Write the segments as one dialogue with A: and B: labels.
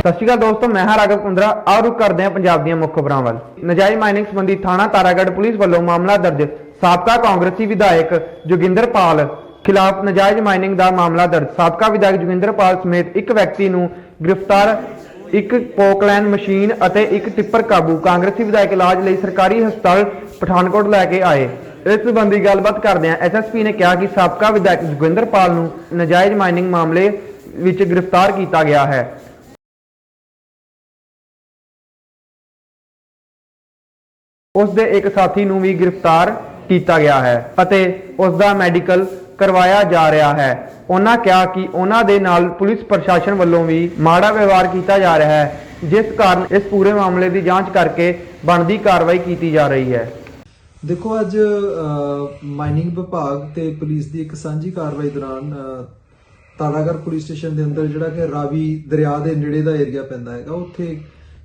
A: ਸਤਿ ਸ਼੍ਰੀ ਅਕਾਲ ਦੋਸਤੋ, ਮੈਂ ਹਾਂ ਰਾਘਵ ਕੁੰਦਰਾ। ਆਹ ਰੁਕ ਕਰਦੇ ਹਾਂ ਪੰਜਾਬ ਦੀਆਂ ਮੁੱਖ ਖਬਰਾਂ ਵੱਲ। ਨਜਾਇਜ਼ ਮਾਈਨਿੰਗ ਸੰਬੰਧੀ ਥਾਣਾ ਤਾਰਾਗੜ੍ਹ ਪੁਲਿਸ ਵੱਲੋਂ ਮਾਮਲਾ ਦਰਜ। ਸਾਬਕਾ ਕਾਂਗਰਸੀ ਵਿਧਾਇਕ ਜੋਗਿੰਦਰ ਪਾਲ ਖਿਲਾਫ ਨਜਾਇਜ਼ ਮਾਈਨਿੰਗ ਦਾ ਮਾਮਲਾ ਦਰਜ। ਸਾਬਕਾ ਵਿਧਾਇਕ ਜੋਗਿੰਦਰ ਪਾਲ ਸਮੇਤ ਇੱਕ ਵਿਅਕਤੀ ਨੂੰ ਗ੍ਰਿਫਤਾਰ, ਇੱਕ ਪੋਕਲੈਨ ਮਸ਼ੀਨ ਅਤੇ ਇੱਕ ਟਿੱਪਰ ਕਾਬੂ ਕਾਂਗਰਸੀ ਵਿਧਾਇਕ ਇਲਾਜ ਲਈ ਸਰਕਾਰੀ ਹਸਪਤਾਲ ਪਠਾਨਕੋਟ ਲੈ ਕੇ ਆਏ। ਇਸ ਸੰਬੰਧੀ ਗੱਲਬਾਤ ਕਰਦਿਆਂ ਐਸਐਸਪੀ ਨੇ ਕਿਹਾ ਕਿ ਸਾਬਕਾ ਵਿਧਾਇਕ ਜੋਗਿੰਦਰ ਪਾਲ ਨੂੰ ਨਜਾਇਜ਼ ਮਾਈਨਿੰਗ ਮਾਮਲੇ ਵਿੱਚ ਗ੍ਰਿਫਤਾਰ ਕੀਤਾ ਗਿਆ ਹੈ। ਉਸ ਦੇ ਇੱਕ ਸਾਥੀ ਨੂੰ ਵੀ ਗ੍ਰਿਫਤਾਰ ਕੀਤਾ ਗਿਆ ਹੈ ਅਤੇ ਉਸ ਦਾ ਮੈਡੀਕਲ ਕਰਵਾਇਆ ਜਾ ਰਿਹਾ ਹੈ। ਉਹਨਾਂ ਕਿਹਾ ਕਿ ਉਹਨਾਂ ਦੇ ਨਾਲ ਪੁਲਿਸ ਪ੍ਰਸ਼ਾਸਨ ਵੱਲੋਂ ਵੀ ਮਾੜਾ ਵਿਵਹਾਰ ਕੀਤਾ ਜਾ ਰਿਹਾ ਹੈ ਜਿਸ ਕਾਰਨ ਇਸ ਪੂਰੇ ਮਾਮਲੇ ਦੀ ਜਾਂਚ ਕਰਕੇ ਬਣਦੀ ਕਾਰਵਾਈ ਕੀਤੀ ਜਾ ਰਹੀ ਹੈ।
B: ਦੇਖੋ ਅੱਜ ਮਾਈਨਿੰਗ ਵਿਭਾਗ ਤੇ ਪੁਲਿਸ ਦੀ ਇੱਕ ਸਾਂਝੀ ਕਾਰਵਾਈ ਦੌਰਾਨ ਅ, ਤਾਰਾਗੜ੍ਹ ਪੁਲਿਸ ਸਟੇਸ਼ਨ ਦੇ ਅੰਦਰ ਜਿਹੜਾ ਕਿ ਰਾਵੀ ਦਰਿਆ ਦੇ ਨੇੜੇ ਦਾ ਏਰੀਆ ਪੈਂਦਾ ਹੈਗਾ ਉੱਥੇ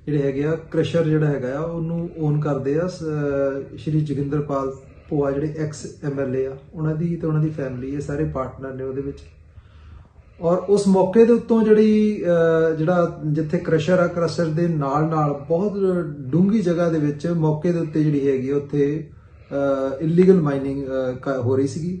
B: ਜਿਹੜੇ ਹੈਗੇ ਆ ਕ੍ਰਸ਼ਰ ਜਿਹੜਾ ਹੈਗਾ ਆ ਉਹਨੂੰ ਓਨ ਕਰਦੇ ਆ ਸ- ਸ਼੍ਰੀ ਜੋਗਿੰਦਰਪਾਲ ਭੋਆ ਜਿਹੜੇ ਐਕਸ ਐਮਐਲਏ ਆ ਉਹਨਾਂ ਦੀ ਤੇ ਉਹਨਾਂ ਦੀ ਫੈਮਿਲੀ ਇਹ ਸਾਰੇ ਪਾਰਟਨਰ ਨੇ ਉਹਦੇ ਵਿੱਚ। ਔਰ ਉਸ ਮੌਕੇ ਦੇ ਉੱਤੋਂ ਜਿਹੜੀ ਜਿਹੜਾ ਜਿੱਥੇ ਕ੍ਰਸ਼ਰ ਆ ਕ੍ਰਸ਼ਰ ਦੇ ਨਾਲ ਨਾਲ ਬਹੁਤ ਡੂੰਗੀ ਜਗ੍ਹਾ ਦੇ ਵਿੱਚ ਮੌਕੇ ਦੇ ਉੱਤੇ ਜਿਹੜੀ ਹੈਗੀ ਆ, ਉੱਥੇ ਇਲੀਗਲ ਮਾਈਨਿੰਗ ਹੋ ਰਹੀ ਸੀਗੀ।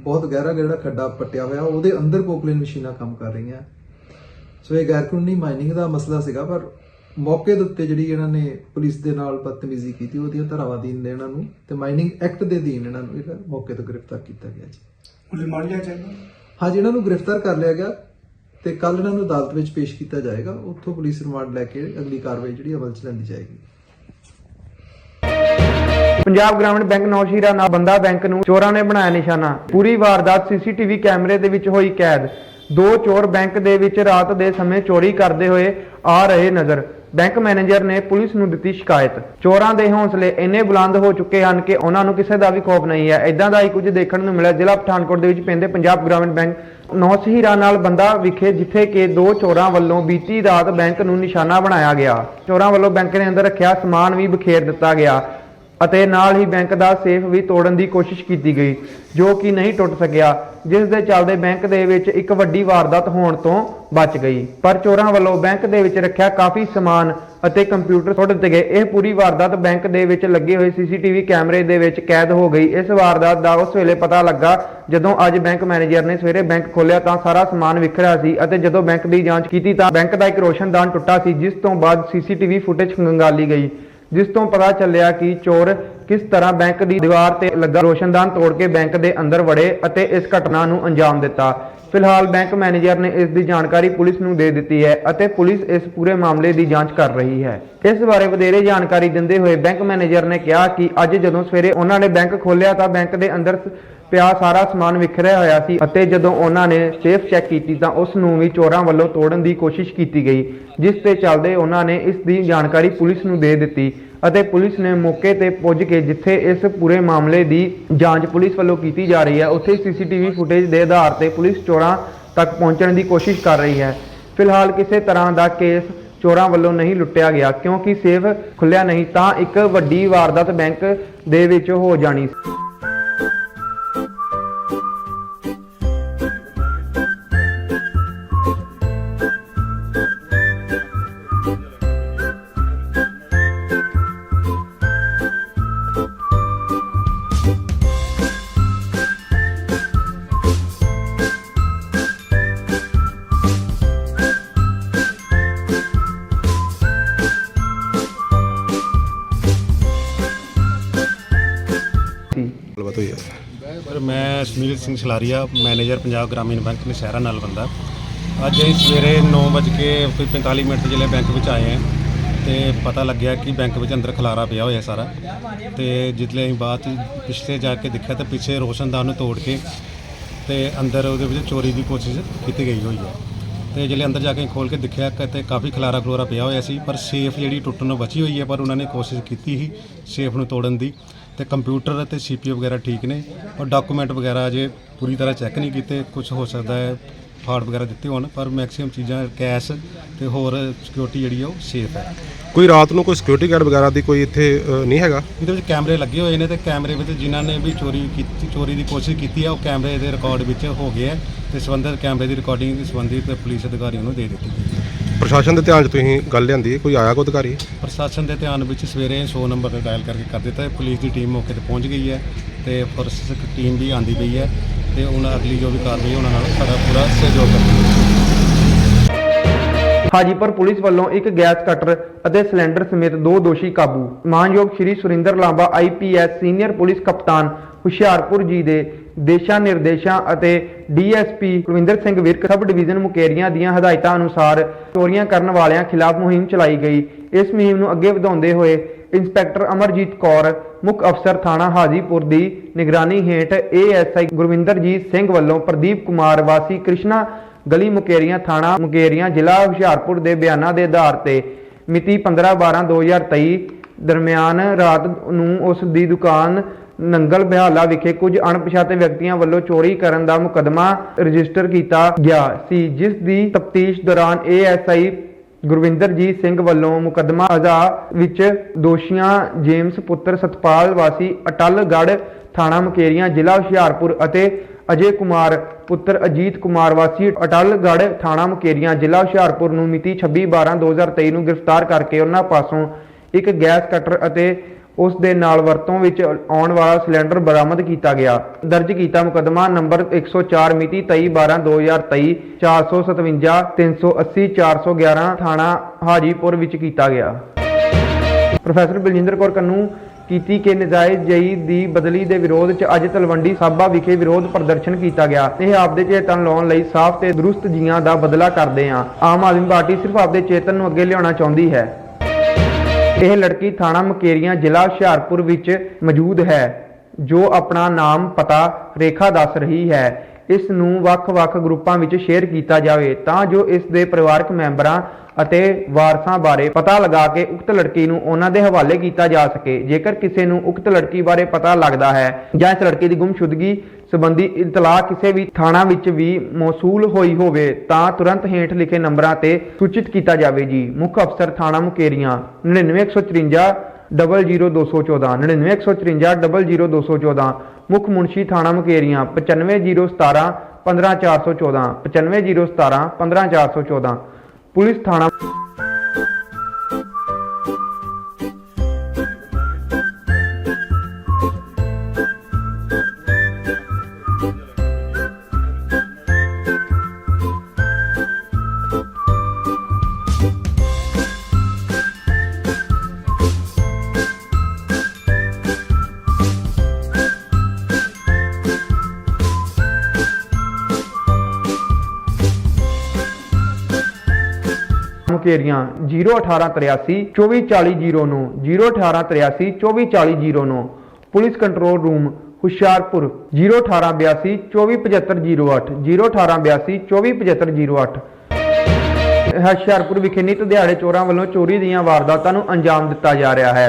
B: ਬਹੁਤ ਗਹਿਰਾ ਜਿਹੜਾ ਖੱਡਾ ਪੱਟਿਆ ਹੋਇਆ ਉਹਦੇ ਅੰਦਰ ਪੋਕਲੇਨ ਮਸ਼ੀਨਾਂ ਕੰਮ ਕਰ ਰਹੀਆਂ। ਸੋ ਇਹ ਗੈਰ ਕਾਨੂੰਨੀ ਮਾਈਨਿੰਗ ਦਾ ਮਸਲਾ ਸੀਗਾ ਪਰ ਮੌਕੇ ਦੇ ਉੱਤੇ ਜਿਹੜੀ ਇਹਨਾਂ ਨੇ ਪੁਲਿਸ ਦੇ ਨਾਲ ਬਦਤਮੀਜ਼ੀ ਕੀਤੀ ਉਹਦੀਆਂ ਧਾਰਾਵਾਂ ਨੇ ਇਹਨਾਂ ਨੂੰ ਤੇ ਮਾਈਨਿੰਗ ਐਕਟ ਦੇ ਅਧੀਨ ਇਹਨਾਂ ਨੂੰ ਜਿਹੜਾ ਮੌਕੇ ਤੋਂ ਗ੍ਰਿਫਤਾਰ ਕੀਤਾ ਗਿਆ ਜੀ।
C: ਉਹ ਰਿਮਾਂਡ ਲਿਆ ਜਾਏਗਾ?
B: ਹਾਂਜੀ ਇਹਨਾਂ ਨੂੰ ਗ੍ਰਿਫਤਾਰ ਕਰ ਲਿਆ ਗਿਆ ਤੇ ਕੱਲ ਇਹਨਾਂ ਨੂੰ ਅਦਾਲਤ ਵਿੱਚ ਪੇਸ਼ ਕੀਤਾ ਜਾਏਗਾ। ਉੱਥੋਂ ਪੁਲਿਸ ਰਿਮਾਂਡ ਲੈ ਕੇ ਅਗਲੀ ਕਾਰਵਾਈ ਜਿਹੜੀ ਅਮਲ 'ਚ ਲੈਂਦੀ ਜਾਏਗੀ।
A: ਪੰਜਾਬ ਗ੍ਰਾਮੀਣ ਬੈਂਕ ਨੌਸ਼ੀਰਾ ਨਾਲ ਬੰਦਾ ਬੈਂਕ ਨੂੰ ਚੋਰਾਂ ਨੇ ਬਣਾਇਆ ਨਿਸ਼ਾਨਾ। ਪੂਰੀ ਵਾਰਦਾਤ ਸੀਸੀਟੀਵੀ ਕੈਮਰੇ ਦੇ ਵਿੱਚ ਹੋਈ ਕੈਦ। ਦੋ ਚੋਰ ਬੈਂਕ ਦੇ ਵਿੱਚ ਰਾਤ ਦੇ ਸਮੇਂ ਚੋਰੀ ਕਰਦੇ ਹੋਏ ਆ ਰਹੇ ਨਜ਼ਰ। ਬੈਂਕ ਮੈਨੇਜਰ ਨੇ ਪੁਲਿਸ ਨੂੰ ਦਿੱਤੀ ਸ਼ਿਕਾਇਤ। ਚੋਰਾਂ ਦੇ ਹੌਸਲੇ ਇੰਨੇ ਬੁਲੰਦ ਹੋ ਚੁੱਕੇ ਹਨ ਕਿ ਉਹਨਾਂ ਨੂੰ ਕਿਸੇ ਦਾ ਵੀ ਖੌਫ ਨਹੀਂ ਹੈ। ਇਦਾਂ ਦਾ ਹੀ ਕੁਝ ਦੇਖਣ ਨੂੰ ਮਿਲਿਆ। ਜ਼ਿਲ੍ਹਾ ਪਠਾਨਕੋਟ ਦੇ ਵਿੱਚ ਪੈਂਦੇ ਪੰਜਾਬ ਗ੍ਰਾਮੀਣ ਬੈਂਕ ਨੌਸਹੀਰਾ ਨਾਲ ਬੰਦਾ ਵਿਖੇ, ਜਿੱਥੇ ਕਿ ਦੋ ਚੋਰਾਂ ਵੱਲੋਂ ਬੀਤੀ ਰਾਤ ਬੈਂਕ ਨੂੰ ਨਿਸ਼ਾਨਾ ਬਣਾਇਆ ਗਿਆ। ਚੋਰਾਂ ਵੱਲੋਂ ਬੈਂਕ ਦੇ ਅੰਦਰ ਰੱਖਿਆ ਸਮਾਨ ਵੀ ਬਖੇਰ ਦਿੱਤਾ ਗਿਆ। ਅਤੇ ਨਾਲ ਹੀ ਬੈਂਕ ਦਾ ਸੇਫ ਵੀ ਤੋੜਨ ਦੀ ਕੋਸ਼ਿਸ਼ ਕੀਤੀ ਗਈ, ਜੋ ਕਿ ਨਹੀਂ ਟੁੱਟ ਸਕਿਆ, ਜਿਸ ਦੇ ਚੱਲਦੇ ਬੈਂਕ ਦੇ ਵਿੱਚ ਇੱਕ ਵੱਡੀ ਵਾਰਦਾਤ ਹੋਣ ਤੋਂ ਬਚ ਗਈ। ਪਰ ਚੋਰਾਂ ਵੱਲੋਂ ਬੈਂਕ ਦੇ ਵਿੱਚ ਰੱਖਿਆ ਕਾਫੀ ਸਮਾਨ ਅਤੇ ਕੰਪਿਊਟਰ ਸੁੱਟ ਦਿੱਤੇ ਗਏ। ਇਹ ਪੂਰੀ ਵਾਰਦਾਤ ਬੈਂਕ ਦੇ ਵਿੱਚ ਲੱਗੇ ਹੋਏ ਸੀਸੀਟੀਵੀ ਕੈਮਰੇ ਦੇ ਵਿੱਚ ਕੈਦ ਹੋ ਗਈ। ਇਸ ਵਾਰਦਾਤ ਦਾ ਉਸ ਵੇਲੇ ਪਤਾ ਲੱਗਾ, ਜਦੋਂ ਅੱਜ ਬੈਂਕ ਮੈਨੇਜਰ ਨੇ ਸਵੇਰੇ ਬੈਂਕ ਖੋਲ੍ਹਿਆ ਤਾਂ ਸਾਰਾ ਸਮਾਨ ਵਿਖਰਿਆ ਸੀ ਅਤੇ ਜਦੋਂ ਬੈਂਕ ਦੀ ਜਾਂਚ ਕੀਤੀ ਤਾਂ ਬੈਂਕ ਦਾ ਇੱਕ ਰੋਸ਼ਨਦਾਨ ਟੁੱਟਾ ਸੀ, ਜਿਸ ਤੋਂ ਬਾਅਦ ਸੀਸੀਟੀਵੀ ਫੁਟੇਜ ਖੰਗਾਲੀ ਗਈ। ਜਿਸ ਤੋਂ ਪਤਾ ਚੱਲਿਆ ਕਿ ਚੋਰ ਕਿਸ ਤਰ੍ਹਾਂ ਬੈਂਕ ਦੀ ਦੀਵਾਰ ਤੇ ਲੱਗਾ ਰੋਸ਼ਨਦਾਨ ਤੋੜ ਕੇ ਬੈਂਕ ਦੇ ਅੰਦਰ ਵੜੇ ਅਤੇ ਇਸ ਘਟਨਾ ਨੂੰ ਅੰਜਾਮ ਦਿੱਤਾ। ਫਿਲਹਾਲ ਬੈਂਕ ਮੈਨੇਜਰ ਨੇ ਇਸ ਦੀ ਜਾਣਕਾਰੀ ਪੁਲਿਸ ਨੂੰ ਦੇ ਦਿੱਤੀ ਹੈ ਅਤੇ ਪੁਲਿਸ ਇਸ ਪੂਰੇ ਮਾਮਲੇ ਦੀ ਜਾਂਚ ਕਰ ਰਹੀ ਹੈ। ਇਸ ਬਾਰੇ ਵਧੇਰੇ ਜਾਣਕਾਰੀ ਦਿੰਦੇ ਹੋਏ ਬੈਂਕ ਮੈਨੇਜਰ ਨੇ ਕਿਹਾ ਕਿ ਅੱਜ ਜਦੋਂ ਸਵੇਰੇ ਉਹਨਾਂ ਨੇ ਬੈਂਕ ਖੋਲ੍ਹਿਆ ਤਾਂ ਬੈਂਕ ਦੇ ਅੰਦਰ ਪਿਆ ਸਾਰਾ ਸਮਾਨ ਵਿਖਰਿਆ ਹੋਇਆ ਸੀ ਅਤੇ ਜਦੋਂ ਉਹਨਾਂ ਨੇ ਸੇਫ ਚੈੱਕ ਕੀਤੀ ਤਾਂ ਉਸ ਨੂੰ ਵੀ ਚੋਰਾਂ ਵੱਲੋਂ ਤੋੜਨ ਦੀ ਕੋਸ਼ਿਸ਼ ਕੀਤੀ ਗਈ, ਜਿਸ ਤੇ ਚੱਲਦੇ ਉਹਨਾਂ ਨੇ ਇਸ ਦੀ ਜਾਣਕਾਰੀ ਪੁਲਿਸ ਨੂੰ ਦੇ ਦਿੱਤੀ ਅਤੇ ਪੁਲਿਸ ਨੇ ਮੌਕੇ ਤੇ ਪੁੱਜ ਕੇ ਜਿੱਥੇ ਇਸ ਪੂਰੇ ਮਾਮਲੇ ਦੀ ਜਾਂਚ ਪੁਲਿਸ ਵੱਲੋਂ ਕੀਤੀ ਜਾ ਰਹੀ ਹੈ, ਉੱਥੇ ਸੀਸੀਟੀਵੀ ਫੁਟੇਜ ਦੇ ਆਧਾਰ ਤੇ ਪੁਲਿਸ ਚੋਰਾਂ ਤੱਕ ਪਹੁੰਚਣ ਦੀ ਕੋਸ਼ਿਸ਼ ਕਰ ਰਹੀ ਹੈ। ਫਿਲਹਾਲ ਕਿਸੇ ਤਰ੍ਹਾਂ ਦਾ ਕੇਸ ਚੋਰਾਂ ਵੱਲੋਂ ਨਹੀਂ ਲੁੱਟਿਆ ਗਿਆ, ਕਿਉਂਕਿ ਸੇਫ ਖੁੱਲਿਆ ਨਹੀਂ ਤਾਂ ਇੱਕ ਵੱਡੀ ਵਾਰਦਾਤ ਬੈਂਕ ਦੇ ਵਿੱਚ ਹੋ ਜਾਣੀ ਸੀ।
C: ਮੈਂ ਸਿੰਘ ਸਲਾਰੀਆ, ਮੈਨੇਜਰ ਪੰਜਾਬ ਗ੍ਰਾਮੀਣ ਬੈਂਕ ਨਸ਼ਹਿਰਾ ਨਾਲ ਬੰਦਾ। ਅੱਜ ਅਸੀਂ ਸਵੇਰੇ 9 ਵਜੇ ਕੇ ਕੋਈ 45 ਮਿੰਟ ਤੇ ਜਿਹੜੇ ਬੈਂਕ ਵਿੱਚ ਆਏ ਹਾਂ ਤੇ ਪਤਾ ਲੱਗਿਆ ਕਿ ਬੈਂਕ ਵਿੱਚ ਅੰਦਰ ਖਲਾਰਾ ਪਿਆ ਹੋਇਆ ਸਾਰਾ। ਤੇ ਜਿਸਲੇ ਅਸੀਂ ਬਾਅਦ 'ਚ ਪਿਛਲੇ ਜਾ ਕੇ ਦੇਖਿਆ ਤਾਂ ਪਿੱਛੇ ਰੋਸ਼ਨਦਾਨ ਨੂੰ ਤੋੜ ਕੇ ਤੇ ਅੰਦਰ ਉਹਦੇ ਵਿੱਚ ਚੋਰੀ ਦੀ ਕੋਸ਼ਿਸ਼ ਕੀਤੀ ਗਈ ਹੋਈ ਹੈ। ਤੇ ਜਿਹੜੇ ਅੰਦਰ ਜਾ ਕੇ ਖੋਲ ਕੇ ਦੇਖਿਆ ਕਿ ਤੇ ਕਾਫੀ ਖਲਾਰਾ ਖਲੋਰਾ ਪਿਆ ਹੋਇਆ ਸੀ, ਪਰ ਸੇਫ ਜਿਹੜੀ ਟੁੱਟਣ ਨੂੰ ਬਚੀ ਹੋਈ ਹੈ, ਪਰ ਉਹਨਾਂ ਨੇ ਕੋਸ਼ਿਸ਼ ਕੀਤੀ ਸੀ ਸੇਫ ਨੂੰ ਤੋੜਨ ਦੀ। ਤੇ ਕੰਪਿਊਟਰ ਅਤੇ ਸੀਪੀਯੂ ਵਗੈਰਾ ਠੀਕ ਨੇ, ਔਰ ਡਾਕੂਮੈਂਟ ਵਗੈਰਾ ਅਜੇ ਪੂਰੀ ਤਰ੍ਹਾਂ ਚੈੱਕ ਨਹੀਂ ਕੀਤੇ ਕੁਝ ਹੋ ਸਕਦਾ ਹੈ ਫਾੜ ਵਗੈਰਾ ਦਿੱਤੇ ਹੋਣ ਪਰ ਮੈਕਸਿਮਮ ਚੀਜ਼ਾਂ ਕੈਸ਼ ਤੇ ਹੋਰ ਸਿਕਿਉਰਿਟੀ ਜਿਹੜੀ ਆ ਉਹ ਸੇਫ ਹੈ।
D: ਕੋਈ ਰਾਤ ਨੂੰ ਕੋਈ ਸਿਕਿਉਰਿਟੀ ਗਾਰਡ ਵਗੈਰਾ ਦੀ ਕੋਈ ਇੱਥੇ ਅ, ਨਹੀਂ ਹੈਗਾ?
C: ਇਹਦੇ ਵਿੱਚ ਕੈਮਰੇ ਲੱਗੇ ਹੋਏ ਨੇ ਤੇ ਕੈਮਰੇ ਵਿੱਚ ਜਿਨ੍ਹਾਂ ਨੇ ਵੀ ਚੋਰੀ ਕੀਤੀ ਚੋਰੀ ਦੀ ਕੋਸ਼ਿਸ਼ ਕੀਤੀ ਹੈ ਉਹ ਕੈਮਰੇ ਦੇ ਰਿਕਾਰਡ ਵਿੱਚ ਹੋ ਗਏ ਹੈ ਤੇ ਸੰਬੰਧਿਤ ਕੈਮਰੇ ਦੀ ਰਿਕਾਰਡਿੰਗ ਸੰਬੰਧਿਤ ਪੁਲਿਸ ਅਧਿਕਾਰੀਆਂ ਨੂੰ ਦੇ ਦਿੱਤੀ ਗਈ ਹੈ।
D: ਪ੍ਰਸ਼ਾਸਨ ਦੇ ਧਿਆਨ 'ਚ ਤੁਸੀਂ ਗੱਲ ਲਿਆਂਦੀ ਹੈ? ਕੋਈ ਆਇਆ ਕੋਈ ਅਧਿਕਾਰੀ?
C: ਪ੍ਰਸ਼ਾਸਨ ਦੇ ਧਿਆਨ ਵਿੱਚ ਸਵੇਰੇ 100 ਨੰਬਰ ਤੇ ਡਾਇਲ ਕਰਕੇ ਕਰ ਦਿੱਤਾ ਹੈ। ਪੁਲਿਸ ਦੀ ਟੀਮ ਮੌਕੇ ਤੇ ਪਹੁੰਚ ਗਈ ਹੈ ਤੇ ਫੋਰੈਂਸਿਕ ਟੀਮ ਵੀ ਆਂਦੀ ਪਈ ਹੈ। ਤੇ ਹੁਣ ਅਗਲੀ ਜੋ ਵੀ ਕਾਰਵਾਈ ਉਹਨਾਂ ਨਾਲ ਸਾਡਾ ਪੂਰਾ ਸਹਿਯੋਗ ਕਰਨਗੇ
A: ਹਾਜੀਪੁਰ ਪੁਲਿਸ ਵੱਲੋਂ ਇੱਕ ਗੈਸ ਕਟਰ ਅਤੇ ਸਿਲੰਡਰ ਸਮੇਤ ਦੋ ਦੋਸ਼ੀ ਕਾਬੂ। ਮਾਨਯੋਗ Shri Surinder Lamba IPS senior police ਕਪਤਾਨ ਹੁਸ਼ਿਆਰਪੁਰ ਜੀ ਦੇ ਦੇਸ਼ਾਂ ਨਿਰਦੇਸ਼ਾਂ ਅਤੇ DSP Kulwinder Singh Virk sub division Mukerian ਦੀਆਂ ਹਦਾਇਤਾਂ ਅਨੁਸਾਰ ਚੋਰੀਆਂ ਕਰਨ ਵਾਲਿਆਂ ਖਿਲਾਫ ਮੁਹਿੰਮ ਚਲਾਈ ਗਈ। ਇਸ ਮੁਹਿੰਮ ਨੂੰ ਅੱਗੇ ਵਧਾਉਂਦੇ ਹੋਏ ਇੰਸਪੈਕਟਰ ਅਮਰਜੀਤ ਕੌਰ, ਮੁੱਖ ਅਫਸਰ ਥਾਣਾ ਹਾਜੀਪੁਰ ਦੀ ਨਿਗਰਾਨੀ ਹੇਠ ਏਐਸਆਈ ਗੁਰਵਿੰਦਰਜੀਤ ਸਿੰਘ ਵੱਲੋਂ ਪ੍ਰਦੀਪ ਕੁਮਾਰ ਵਾਸੀ ਕ੍ਰਿਸ਼ਨਾ ਗਲੀ ਮੁਕੇਰੀਆਂ ਥਾਣਾ ਮੁਕੇਰੀਆਂ ਜ਼ਿਲ੍ਹਾ ਹੁਸ਼ਿਆਰਪੁਰ ਦੇ ਬਿਆਨਾਂ ਦੇ ਆਧਾਰ ਤੇ ਮਿਤੀ 15/12/2023 ਦਰਮਿਆਨ ਰਾਤ ਨੂੰ ਉਸ ਦੀ ਦੁਕਾਨ ਨੰਗਲ ਬਿਹਾਲਾ ਵਿਖੇ ਕੁਝ ਅਣਪਛਾਤੇ ਵਿਅਕਤੀਆਂ ਵੱਲੋਂ ਚੋਰੀ ਕਰਨ ਦਾ ਮੁਕੱਦਮਾ ਰਜਿਸਟਰ ਕੀਤਾ ਗਿਆ ਸੀ, ਜਿਸ ਦੀ ਤਫਤੀਸ਼ ਦੌਰਾਨ ਏਐਸਆਈ ਗੁਰਵਿੰਦਰਜੀਤ ਸਿੰਘ ਵੱਲੋਂ ਮੁਕੱਦਮਾ ਅਦਾ ਵਿੱਚ ਦੋਸ਼ੀਆਂ ਜੇਮਸ ਪੁੱਤਰ ਸਤਪਾਲ ਵਾਸੀ ਅਟਲਗੜ੍ਹ ਥਾਣਾ ਮੁਕੇਰੀਆਂ, ਜ਼ਿਲ੍ਹਾ ਹੁਸ਼ਿਆਰਪੁਰ ਅਤੇ ਅਜੇ ਕੁਮਾਰ ਪੁੱਤਰ ਅਜੀਤ ਕੁਮਾਰ ਵਾਸੀ ਅਟਲਗੜ੍ਹ ਥਾਣਾ ਮੁਕੇਰੀਆਂ, ਜ਼ਿਲ੍ਹਾ ਹੁਸ਼ਿਆਰਪੁਰ ਨੂੰ ਮਿਤੀ 26/12/2023 ਨੂੰ ਗ੍ਰਿਫਤਾਰ ਕਰਕੇ ਉਹਨਾਂ ਪਾਸੋਂ ਇੱਕ ਗੈਸ ਕਟਰ ਅਤੇ ਉਸ ਦੇ ਨਾਲ ਵਰਤੋਂ ਵਿੱਚ ਆਉਣ ਵਾਲਾ ਸਿਲੰਡਰ ਬਰਾਮਦ ਕੀਤਾ ਗਿਆ। ਦਰਜ ਕੀਤਾ ਮੁਕੱਦਮਾ ਨੰਬਰ 104 ਮਿਤੀ 23/12/2023 457 380 411 ਥਾਣਾ ਹਾਜੀਪੁਰ ਵਿੱਚ ਕੀਤਾ ਗਿਆ। ਪ੍ਰੋਫੈਸਰ ਬਲਜਿੰਦਰ ਕੌਰ ਕੰਨੂ ਕੀਤੀ ਕਿ ਨਜਾਇਜ਼ ਜਈ ਦੀ ਬਦਲੀ ਦੇ ਵਿਰੋਧ 'ਚ ਅੱਜ ਤਲਵੰਡੀ ਸਾਬਾ ਵਿਖੇ ਵਿਰੋਧ ਪ੍ਰਦਰਸ਼ਨ ਕੀਤਾ ਗਿਆ। ਇਹ ਆਪਦੇ ਚੇਤਨ ਲਾਉਣ ਲਈ ਸਾਫ਼ ਤੇ ਦਰੁਸਤ ਜੀਆਂ ਦਾ ਬਦਲਾ ਕਰਦੇ ਹਾਂ ਆਮ ਆਦਮੀ ਪਾਰਟੀ ਸਿਰਫ ਆਪਦੇ ਚੇਤਨ ਨੂੰ ਅੱਗੇ ਲਿਆਉਣਾ ਚਾਹੁੰਦੀ ਹੈ। ਇਹ ਲੜਕੀ ਥਾਣਾ ਮਕੇਰੀਆਂ, ਜ਼ਿਲ੍ਹਾ ਹੁਸ਼ਿਆਰਪੁਰ ਵਿੱਚ ਮੌਜੂਦ ਹੈ, ਜੋ ਆਪਣਾ ਨਾਮ ਪਤਾ ਰੇਖਾ ਦੱਸ ਰਹੀ ਹੈ। ਇਸ ਨੂੰ ਵੱਖ-ਵੱਖ ਗਰੁੱਪਾਂ ਵਿੱਚ ਸ਼ੇਅਰ ਕੀਤਾ ਜਾਵੇ ਤਾਂ ਜੋ ਇਸ ਦੇ ਪਰਿਵਾਰਕ ਮੈਂਬਰਾਂ ਅਤੇ ਵਾਰਸਾਂ ਬਾਰੇ ਪਤਾ ਲਗਾ ਕੇ ਉਕਤ ਲੜਕੀ ਨੂੰ ਉਹਨਾਂ ਦੇ ਹਵਾਲੇ ਕੀਤਾ ਜਾ ਸਕੇ। ਜੇਕਰ ਕਿਸੇ ਨੂੰ ਉਕਤ ਲੜਕੀ ਬਾਰੇ ਪਤਾ ਲੱਗਦਾ ਹੈ ਜਾਂ ਇਸ ਲੜਕੀ ਦੀ ਗੁੰਮਸ਼ੁਦਗੀ ਸੰਬੰਧੀ ਇਤਲਾਹ ਕਿਸੇ ਵੀ ਥਾਣਾ ਵਿੱਚ ਵੀ ਮੌਸੂਲ ਹੋਈ ਹੋਵੇ ਤਾਂ ਤੁਰੰਤ ਹੇਠ ਲਿਖੇ ਨੰਬਰਾਂ ਤੇ ਸੂਚਿਤ ਕੀਤਾ ਜਾਵੇ। ਜੀ, ਮੁੱਖ ਅਫਸਰ ਥਾਣਾ ਮੁਕੇਰੀਆਂ 99154 00214 99154 00214 ਮੁੱਖ ਮੁਨਸ਼ੀ ਥਾਣਾ ਮੁਕੇਰੀਆਂ 95017 15414 95017 15414 ਪੁਲਿਸ ਥਾਣਾ Mukerian 01883 244009 01883 244009 police control room, Hoshiarpur 01882 247508 01882 247508 Hoshiarpur ਵਿਖੇ ਨਿਤ ਦਿਹਾੜੇ ਚੋਰਾਂ ਵੱਲੋਂ ਚੋਰੀ ਦੀਆਂ ਵਾਰਦਾਤਾਂ ਨੂੰ ਅੰਜਾਮ ਦਿੱਤਾ ਜਾ ਰਿਹਾ ਹੈ।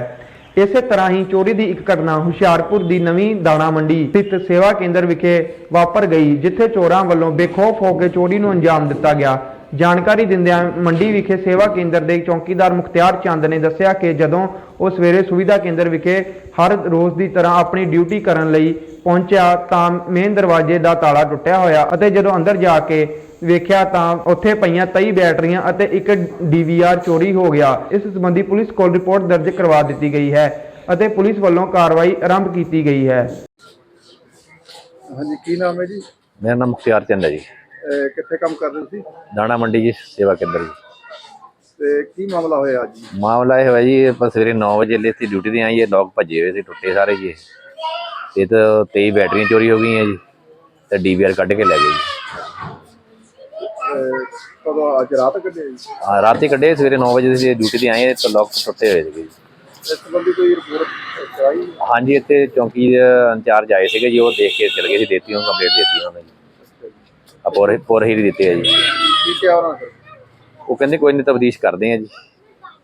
A: ਇਸੇ ਤਰ੍ਹਾਂ ਹੀ ਚੋਰੀ ਦੀ ਇੱਕ ਘਟਨਾ ਹੁਸ਼ਿਆਰਪੁਰ ਦੀ ਨਵੀਂ ਦਾਣਾ ਮੰਡੀ ਸਥਿਤ ਸੇਵਾ ਕੇਂਦਰ ਵਿਖੇ ਵਾਪਰ ਗਈ, ਜਿੱਥੇ ਚੋਰਾਂ ਵੱਲੋਂ ਬੇਖੌਫ ਹੋ ਕੇ ਚੋਰੀ ਨੂੰ ਅੰਜਾਮ ਦਿੱਤਾ ਗਿਆ। ਜਾਣਕਾਰੀ ਦਿੰਦਿਆਂ ਮੰਡੀ ਵਿਖੇ ਸੇਵਾ ਕੇਂਦਰ ਦੇ ਚੌਕੀਦਾਰ ਮੁਖਤਿਆਰ ਚੰਦ ਨੇ ਦੱਸਿਆ ਕਿ ਜਦੋਂ ਉਹ ਸਵੇਰੇ ਸੁਵਿਧਾ ਕੇਂਦਰ ਵਿਖੇ ਹਰ ਰੋਜ਼ ਦੀ ਤਰ੍ਹਾਂ ਆਪਣੀ ਡਿਊਟੀ ਕਰਨ ਲਈ ਪਹੁੰਚਿਆ ਤਾਂ ਮੇਨ ਦਰਵਾਜ਼ੇ ਦਾ ਤਾਲਾ ਟੁੱਟਿਆ ਹੋਇਆ ਅਤੇ ਜਦੋਂ ਅੰਦਰ ਜਾ ਕੇ ਵੇਖਿਆ ਤਾਂ ਉੱਥੇ ਪਈਆਂ 23 ਬੈਟਰੀਆਂ ਅਤੇ ਇੱਕ ਡੀਵੀਆਰ ਚੋਰੀ ਹੋ ਗਿਆ। ਇਸ ਸੰਬੰਧੀ ਪੁਲਿਸ ਕੋਲ ਰਿਪੋਰਟ ਦਰਜ ਕਰਵਾ ਦਿੱਤੀ ਗਈ ਹੈ ਅਤੇ ਪੁਲਿਸ ਵੱਲੋਂ ਕਾਰਵਾਈ ਆਰੰਭ ਕੀਤੀ ਗਈ ਹੈ।
E: ਹਾਂਜੀ ਕੀ ਨਾਮ ਹੈ ਜੀ?
F: ਮੇਰਾ ਨਾਮ ਮੁਖਤਿਆਰ ਚੰਦ ਹੈ ਜੀ।
E: ਕਿੱਥੇ ਕੰਮ ਕਰਦੇ ਤੁਸੀਂ
F: ਦਾਣਾ ਮੰਡੀ ਜੀ ਸੇਵਾ ਕੇਂਦਰ ਜੀ।
E: ਤੇ ਕੀ ਮਾਮਲਾ ਹੋਇਆ ਅੱਜ?
F: ਮਾਮਲਾ ਇਹ ਹੋਇਆ ਜੀ ਆਪਾਂ ਸਵੇਰੇ 9 ਵਜੇ ਲਈ ਅਸੀਂ ਡਿਊਟੀ ਤੇ ਆਈਏ ਲੋਕ ਭੱਜੇ ਹੋਏ ਸੀ ਟੁੱਟੇ ਸਾਰੇ ਜੀ। ਇਹ। ਤਾਂ 23 ਬੈਟਰੀਆਂ ਚੋਰੀ ਹੋ ਗਈਆਂ ਜੀ ਤੇ ਡੀਵੀਆਰ ਕੱਢ ਕੇ ਲੈ ਗਏ ਜੀ।
E: ਕਦੋਂ ਅੱਜ ਰਾਤ ਕੱਢੇ ਜੀ
F: ਹਾਂ, ਰਾਤੀ ਕੱਢੇ ਸਵੇਰੇ 9 ਵਜੇ ਦੇ ਡਿਊਟੀ ਤੇ ਆਏ ਤਾਂ ਲੋਕ ਟੁੱਟੇ ਹੋਏ ਸੀਗੇ ਜੀ।
E: ਇਸ ਸੰਬੰਧੀ ਕੋਈ ਰਿਪੋਰਟ ਕਰਾਈ?
F: ਹਾਂਜੀ ਇੱਥੇ ਚੌਂਕੀ ਦੇ ਇੰਚਾਰਜ ਆਏ ਸੀਗੇ ਜੀ ਉਹ ਦੇਖ ਕੇ ਚਲੇ ਗਏ ਸੀ ਦੇਤੀ ਉਹਨਾਂ ਕੰਪਲੀਟ ਦੇਤੀ ਉਹਨਾਂ ਨੇ ਆਪੋਰੇ ਪੋਰ ਹੀ ਦਿੱਤੇ ਆ ਜੀ।
E: ਕੀ ਕਿਹਾ ਉਹਨਾਂ ਨੇ
F: ਉਹ ਕਹਿੰਦੇ ਕੋਈ ਨਹੀਂ ਤਬਦੀਸ਼ ਕਰਦੇ ਆ ਜੀ।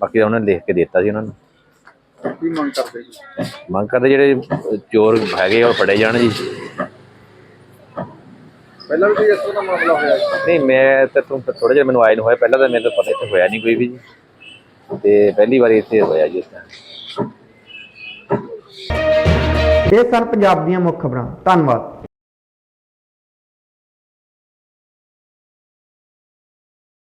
F: ਬਾਕੀ ਤਾਂ ਉਹਨਾਂ ਨੇ ਲਿਖ ਕੇ ਦਿੱਤਾ ਸੀ ਉਹਨਾਂ ਨੂੰ।
E: ਕੀ ਮੰਗ ਕਰਦੇ ਜੀ?
F: ਮੰਗ ਕਰਦੇ ਜਿਹੜੇ ਚੋਰ ਹੈਗੇ ਆ ਉਹ ਫੜੇ ਜਾਣ ਜੀ।
E: ਪਹਿਲਾਂ ਵੀ ਕੋਈ ਇਸ ਤਰ੍ਹਾਂ ਦਾ ਮਾਮਲਾ ਹੋਇਆ ਜੀ?
F: ਨਹੀਂ ਮੈਂ ਤਾਂ ਤੂੰ ਥੋੜਾ ਜਿਹਾ ਮੈਨੂੰ ਆਏ ਨੂੰ ਹੋਇਆ। ਪਹਿਲਾਂ ਤਾਂ ਮੈਨੂੰ ਤਾਂ ਪਤਾ ਇੱਥੇ ਹੋਇਆ ਨਹੀਂ ਕੋਈ ਵੀ ਜੀ। ਤੇ ਪਹਿਲੀ ਵਾਰੀ ਇੱਥੇ ਹੋਇਆ ਜੀ ਇਸ ਤਰ੍ਹਾਂ
A: ਇਹ ਸਨ ਪੰਜਾਬ ਦੀਆਂ ਮੁੱਖ ਖਬਰਾਂ। ਧੰਨਵਾਦ।